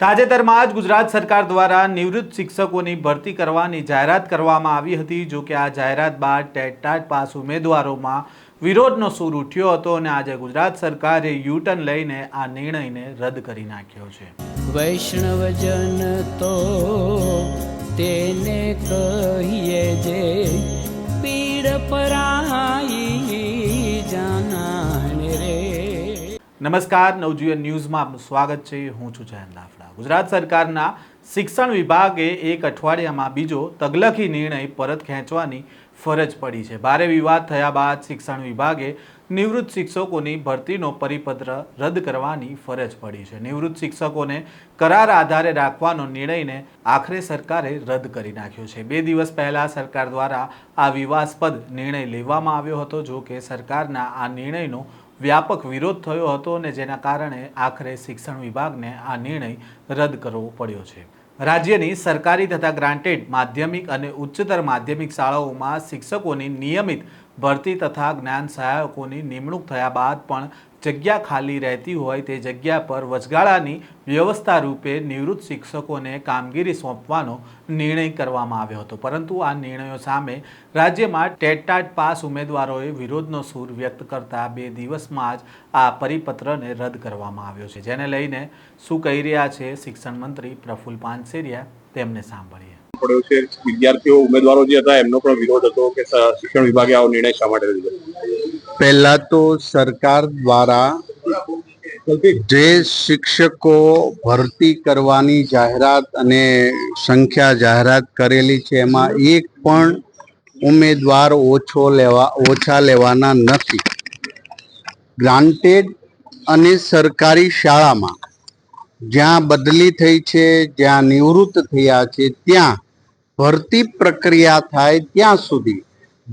તાજેતરમાં જ ગુજરાત સરકાર દ્વારા નિવૃત્ત શિક્ષકોની ભરતી કરવાની જાહેરાત કરવામાં આવી હતી, જો કે આ જાહેરાત બાદ ટેટ પાસ ઉમેદવારોમાં વિરોધનો સૂર ઉઠ્યો હતો અને આજે ગુજરાત સરકારે યુટર્ન લઈને આ નિર્ણયને રદ કરી નાખ્યો છે. વૈષ્ણવજન તો તેને કહીએ જે પીડ પરાઈ નમસ્કાર, નવજીવન ન્યૂઝમાં આપનું સ્વાગત છે. હું છું જયંત દાફડા ગુજરાત સરકારના શિક્ષણ વિભાગે એક અઠવાડિયામાં બીજો તગલખી નિર્ણય પરત ખેંચવાની ફરજ પડી છે. ભારે વિવાદ થયા બાદ શિક્ષણ વિભાગે નિવૃત્ત શિક્ષકોની ભરતીનો પરિપત્ર રદ કરવાની ફરજ પડી છે. નિવૃત્ત શિક્ષકોને કરાર આધારે રાખવાનો નિર્ણયને આખરે સરકારે રદ કરી નાખ્યો છે. બે દિવસ પહેલા સરકાર દ્વારા આ વિવાદસ્પદ નિર્ણય લેવામાં આવ્યો હતો, જો કે સરકારના આ નિર્ણયનો વ્યાપક વિરોધ થયો હતો અને જેના કારણે આખરે શિક્ષણ વિભાગને આ નિર્ણય રદ કરવો પડ્યો છે. રાજ્યની સરકારી તથા ગ્રાન્ટેડ માધ્યમિક અને ઉચ્ચતર માધ્યમિક શાળાઓમાં શિક્ષકોની નિયમિત ભરતી તથા જ્ઞાન સહાયકોની નિમણૂક થયા બાદ પણ જગ્યા ખાલી રહેતી હોય તે જગ્યા પર વચગાળાની વ્યવસ્થા રૂપે નિવૃત્ત શિક્ષકોને કામગીરી સોંપવાનો નિર્ણય કરવામાં આવ્યો હતો. પરંતુ આ નિર્ણયો સામે રાજ્યમાં ટેટટાટ પાસ ઉમેદવારોએ વિરોધનો સૂર વ્યક્ત કરતા બે દિવસમાં જ આ પરિપત્રને રદ કરવામાં આવ્યો છે. જેને લઈને શું કહી રહ્યા છે શિક્ષણ મંત્રી પ્રફુલ પાનસેરિયા તેમને સાંભળીએ. વિદ્યાર્થીઓ, ઉમેદવારો જે હતા એમનો પણ વિરોધ હતો કે શિક્ષણ વિભાગે આવો નિર્ણય શા માટે લીધો પહેલા તો સરકાર દ્વારા જે શિક્ષકો ભરતી કરવાની જાહેરાત અને સંખ્યા જાહેરાત કરેલી છે, એમાં એક પણ ઉમેદવાર ઓછો લેવા, ઓછા લેવાના નથી. ગ્રાન્ટેડ અને સરકારી શાળામાં જ્યાં બદલી થઈ છે, જ્યાં નિવૃત્ત થયા છે, ત્યાં ભરતી પ્રક્રિયા થાય ત્યાં સુધી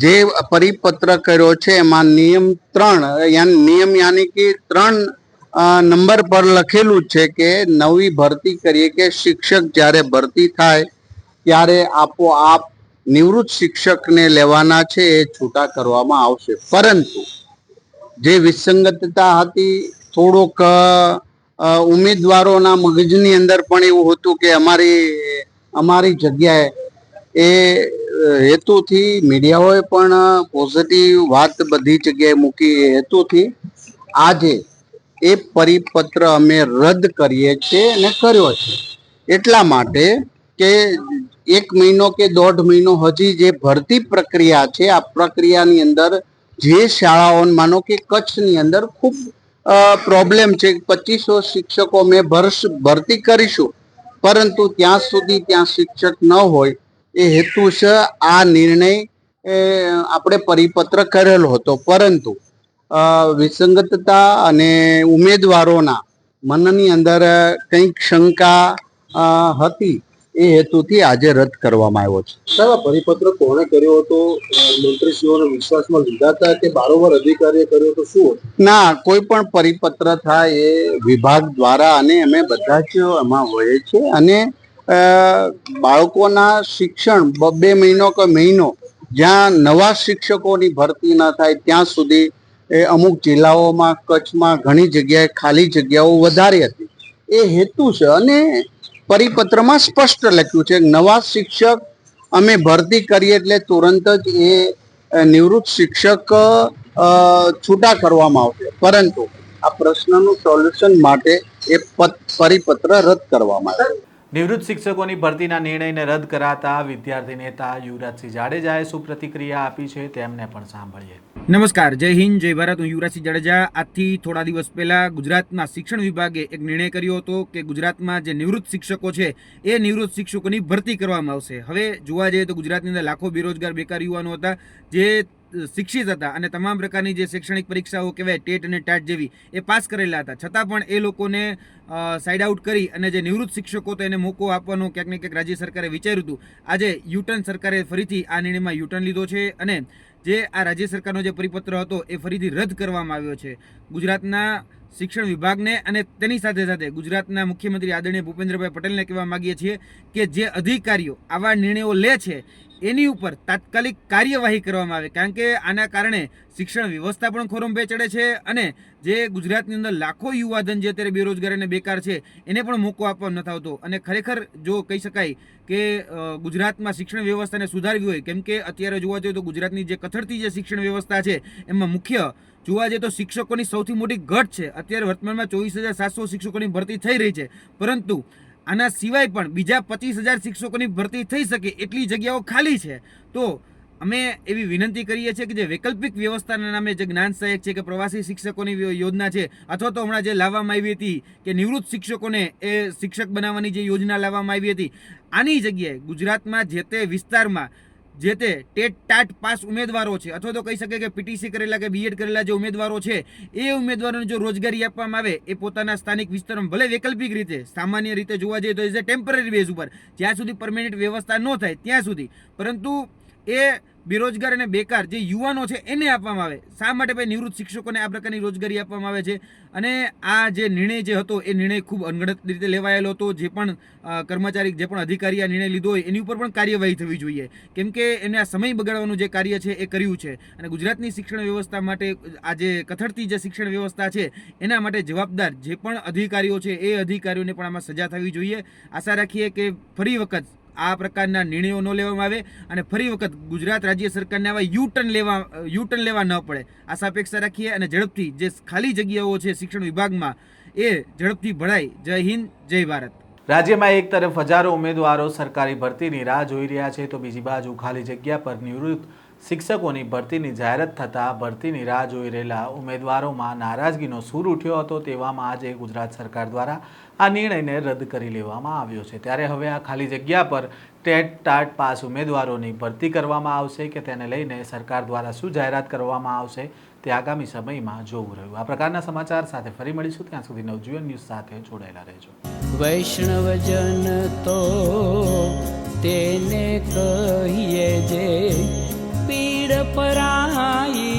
જે પરિપત્ર કર્યો છે, એમાં નિયમ ત્રણ નિયમ યાની કે ત્રણ નંબર પર લખેલું છે કે નવી ભરતી કરીએ કે શિક્ષક જ્યારે ભરતી થાય, ત્યારે આપોઆપ નિવૃત્ત શિક્ષકને લેવાના છે એ છૂટા કરવામાં આવશે. પરંતુ જે વિસંગતતા હતી, થોડોક ઉમેદવારોના મગજની અંદર પણ એવું હતું કે અમારી અમારી જગ્યાએ એ હેતુથી મીડિયાઓએ પણ પોઝિટિવ વાત બધી જગ્યાએ મૂકી હેતુથી આજે એ પરિપત્ર અમે રદ કરીએ છીએ અને કર્યો છે. એટલા માટે કે એક મહિનો કે દોઢ મહિનો હજી જે ભરતી પ્રક્રિયા છે, આ પ્રક્રિયાની અંદર જે શાળાઓ, માનો કે કચ્છની અંદર ખૂબ પ્રોબ્લેમ છે. પચીસો શિક્ષકો મેં ભરશ ભરતી કરીશું. પરંતુ ત્યાં સુધી ત્યાં શિક્ષક ન હોય એ હેતુસર આ નિર્ણય આપણે પરિપત્ર કરેલો હતો. પરંતુ વિસંગતતા અને ઉમેદવારોના મનની અંદર કંઈક શંકા હતી એ હેતુથી આજે રદ કરવામાં આવ્યો છે. સાહેબ આ પરિપત્ર કોણે કર્યો હતો? મંત્રીશ્રીઓને વિશ્વાસમાં લીધા હતા કે બારોબાર અધિકારીએ કર્યો તો શું ના કોઈ પણ પરિપત્ર થાય એ વિભાગ દ્વારા અને અમે બધા જ એમાં હોઈએ છીએ અને બાળકોના શિક્ષણ બે મહિનો કે મહિનો જ્યાં નવા શિક્ષકોની ભરતી ન થાય, ત્યાં સુધી એ અમુક જિલ્લાઓમાં, કચ્છમાં ઘણી જગ્યાએ ખાલી જગ્યાઓ વધારી હતી. એ હેતુ છે અને પરિપત્રમાં સ્પષ્ટ લખ્યું છે નવા શિક્ષક અમે ભરતી કરીએ એટલે તુરંત જ એ નિવૃત્ત શિક્ષક છૂટા કરવામાં આવશે. પરંતુ આ પ્રશ્નનું સોલ્યુશન માટે એ પત- પરિપત્ર રદ કરવામાં આવ્યો. નિવૃત્ત શિક્ષકોની ભરતીના નિર્ણયને રદ કરાતા વિદ્યાર્થી નેતા યુવરાજસિંહ જાડેજાએ શું પ્રતિક્રિયા આપી છે તેમને પણ સાંભળીએ. નમસ્કાર, જય હિન્દ, જય ભારત. હું યુવરાજસિંહ જાડેજા. આજથી થોડા દિવસ પહેલા ગુજરાતના શિક્ષણ વિભાગે એક નિર્ણય કર્યો હતો કે ગુજરાતમાં જે નિવૃત્ત શિક્ષકો છે, એ નિવૃત્ત શિક્ષકોની ભરતી કરવામાં આવશે. હવે જોવા જઈએ તો ગુજરાતની અંદર લાખો બેરોજગાર, બેકાર યુવાનો હતા, જે શિક્ષિત હતા અને તમામ પ્રકારની જે શૈક્ષણિક પરીક્ષાઓ કહેવાય, ટેટ અને ટાટ જેવી, એ પાસ કરેલા હતા. છતાં પણ એ લોકોને સાઇડ આઉટ કરી અને જે નિવૃત્ત શિક્ષકો તો એને મોકો આપવાનો ક્યાંક ને ક્યાંક રાજ્ય સરકારે વિચાર્યું હતું. આજે યુટર્ન સરકારે ફરીથી આ નિર્ણયમાં યુટર્ન લીધો છે અને જે આ રાજ્ય સરકારનો જે પરિપત્ર હતો એ ફરીથી રદ કરવામાં આવ્યો છે. ગુજરાતના શિક્ષણ વિભાગને અને તેની સાથે સાથે ગુજરાતના મુખ્યમંત્રી આદરણીય ભૂપેન્દ્રભાઈ પટેલને કહેવા માંગીએ છીએ કે જે અધિકારીઓ આવા નિર્ણયો લે છે, એની ઉપર તાત્કાલિક કાર્યવાહી કરવામાં આવે. કારણ કે આના કારણે શિક્ષણ વ્યવસ્થા પણ ખોરંભે ચડે છે અને જે ગુજરાતની અંદર લાખો યુવાધન જે અત્યારે બેરોજગાર અને બેકાર છે, એને પણ મોકો આપવા નથી આવતો. અને ખરેખર જો કહી શકાય કે ગુજરાતમાં શિક્ષણ વ્યવસ્થાને સુધારવી હોય, કેમ કે અત્યારે જોવા જઈએ તો ગુજરાતની જે કથળતી જે શિક્ષણ વ્યવસ્થા છે, એમાં મુખ્ય જોવા જઈએ તો શિક્ષકોની સૌથી મોટી ઘટ છે. અત્યારે વર્તમાનમાં ચોવીસ હજાર સાતસો શિક્ષકોની ભરતી થઈ રહી છે. પરંતુ આના સિવાય પણ બીજા પચીસ હજાર શિક્ષકોની ભરતી થઈ શકે એટલી જગ્યાઓ ખાલી છે. તો અમે એવી વિનંતી કરીએ છીએ કે જે વૈકલ્પિક વ્યવસ્થાના નામે જે જ્ઞાન સહાયક છે કે પ્રવાસી શિક્ષકોની યોજના છે, અથવા તો હમણાં જે લાવવામાં આવી હતી કે નિવૃત્ત શિક્ષકોને એ શિક્ષક બનાવવાની જે યોજના લાવવામાં આવી હતી, આની જગ્યાએ ગુજરાતમાં જે તે વિસ્તારમાં જે તે ટેટ ટાટ પાસ ઉમેદવારો છે, અથવા તો કહી શકે કે પીટીસી કરેલા કે બીએડ કરેલા જે ઉમેદવારો છે, એ ઉમેદવારોને જો રોજગારી આપવામાં આવે, એ પોતાના સ્થાનિક વિસ્તારમાં ભલે વૈકલ્પિક રીતે, સામાન્ય રીતે જોવા જઈએ તો એ ટેમ્પરરી બેઝ ઉપર, જ્યાં સુધી પરમેનન્ટ વ્યવસ્થા ન થાય ત્યાં સુધી. પરંતુ એ બેરોજગાર અને બેકાર જે યુવાનો છે એને આપવામાં આવે. શા માટે ભાઈ નિવૃત્ત શિક્ષકોને આ પ્રકારની રોજગારી આપવામાં આવે છે? અને આ જે નિર્ણય જે હતો, એ નિર્ણય ખૂબ અનગણત રીતે લેવાયેલો હતો. જે પણ કર્મચારી, જે પણ અધિકારી આ નિર્ણય લીધો હોય, એની ઉપર પણ કાર્યવાહી થવી જોઈએ. કેમ કે એમને આ સમય બગાડવાનું જે કાર્ય છે, એ કર્યું છે. અને ગુજરાતની શિક્ષણ વ્યવસ્થા માટે, આ જે કથળતી જે શિક્ષણ વ્યવસ્થા છે, એના માટે જવાબદાર જે પણ અધિકારીઓ છે, એ અધિકારીઓને પણ આમાં સજા થવી જોઈએ. આશા રાખીએ કે ફરી વખત આ પ્રકારના નિર્ણયો ન લેવામાં આવે અને ફરી વખત ગુજરાત રાજ્ય સરકારને આવા યુ ટર્ન લેવા યુ ટર્ન લેવા ન પડે. આશા અપેક્ષા રાખીએ અને ઝડપથી જે ખાલી જગ્યાઓ છે શિક્ષણ વિભાગમાં, એ ઝડપથી ભરાય. જય હિન્દ, જય ભારત. રાજ્યમાં એક તરફ હજારો ઉમેદવારો સરકારી ભરતીની રાહ જોઈ રહ્યા છે તો બીજી બાજુ ખાલી જગ્યા પર નિવૃત્ત શિક્ષકોની ભરતીની જાહેરાત થતાં ભરતીની રાહ જોઈ રહેલા ઉમેદવારોમાં નારાજગીનો સૂર ઉઠ્યો હતો તેવામાં આજે ગુજરાત સરકાર દ્વારા આ નિર્ણયને રદ કરી લેવામાં આવ્યો છે. ત્યારે હવે આ ખાલી જગ્યા પર ટેટ ટાટ પાસ ઉમેદવારોની ભરતી કરવામાં આવશે કે તેને લઈને સરકાર દ્વારા શું જાહેરાત કરવામાં આવશે તે આગામી સમયમાં જોવું રહ્યું. આ પ્રકારના સમાચાર સાથે ફરી મળીશું. ત્યાં સુધી નવજીવન ન્યૂઝ સાથે જોડાયેલા રહેજો. વૈષ્ણવજન તો તેને કહીએ पराई